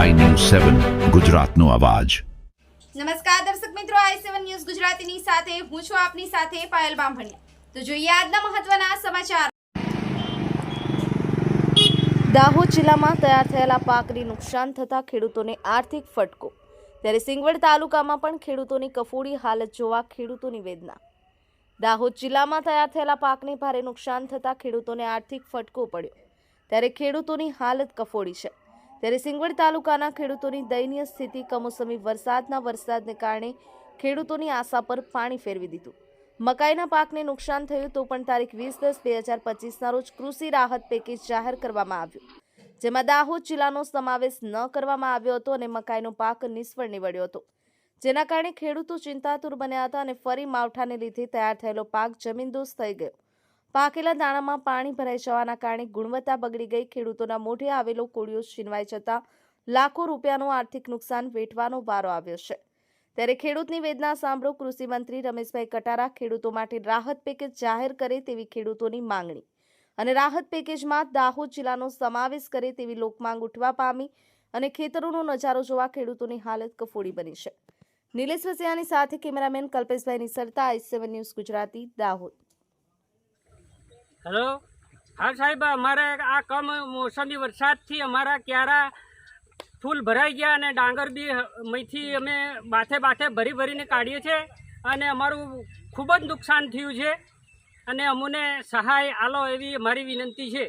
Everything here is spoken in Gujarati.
સેવન ગુજરાતનો અવાજ. નમસ્કાર દર્શક મિત્રો આઈ સેવન ન્યૂઝ ગુજરાતીની સાથે હું છું આપની સાથે પાયલ બામભણિયા. તો જોઈએ આજના મહત્વના સમાચાર. દાહોદ જિલ્લામાં તૈયાર થયેલા પાકની નુકસાન થતા ખેડૂતોને આર્થિક ફટકો. ત્યારે સિંગવડ તાલુકામાં પણ ખેડૂતોની કફોડી હાલત જોવા ખેડૂતોની વેદના. દાહોદ જિલ્લામાં તૈયાર થયેલા પાકને ભારે નુકસાન થતા ખેડૂતોને આર્થિક ફટકો પડ્યો. ત્યારે ખેડૂતોની હાલત કફોડી છે. ત્યારે સિંગવડ તાલુકાના ખેડૂતોની દયનીય સ્થિતિ કમોસમી વરસાદના વરસાદને કારણે ખેડૂતોની આશા પર પાણી ફેરવી દીધું. મકાઈના પાકને નુકસાન થયું તો પણ તારીખ વીસ દસ બે હજાર પચીસના રોજ કૃષિ રાહત પેકેજ જાહેર કરવામાં આવ્યું. જેમાં દાહોદ જિલ્લાનો સમાવેશ ન કરવામાં આવ્યો હતો અને મકાઈનો પાક નિષ્ફળ નીવડ્યો હતો. જેના કારણે ખેડૂતો ચિંતાતુર બન્યા હતા અને ફરી માવઠાને લીધે તૈયાર થયેલો પાક જમીનદોસ્ત થઈ ગયો. પાકેલા દાણામાં પાણી ભરાઈ જવાના કારણે ગુણવત્તા બગડી ગઈ. ખેડૂતોના મોઢે આવેલો કોળિયો છીનવાઈ જતા લાખો રૂપિયાનું આર્થિક નુકસાન વેઠવાનો વારો આવ્યો છે. ત્યારે ખેડૂતની વેદના સાંભળો કૃષિમંત્રી રમેશભાઈ કટારા ખેડૂતો માટે રાહત પેકેજ જાહેર કરે તેવી ખેડૂતોની માંગણી અને રાહત પેકેજમાં દાહોદ જિલ્લાનો સમાવેશ કરે તેવી લોકમાંગ ઉઠવા પામી અને ખેતરોનો નજારો જોવા ખેડૂતોની હાલત કફોડી બની છે. નિલેશ વસિયાની સાથે cameraman Kalpeshbhai Nisrata, I seven news Gujarati, Dahod. Hello? હા સાહેબ, અમારે આ કમ મોસમી વરસાદથી અમારા ક્યારા ફૂલ ભરાઈ ગયા અને ડાંગર બી મહીથી અમે બાથે બાથે ભરી ભરીને કાઢીએ છીએ અને અમારું ખૂબ જ નુકસાન થયું છે અને અમને સહાય આલો એવી મારી વિનંતી છે.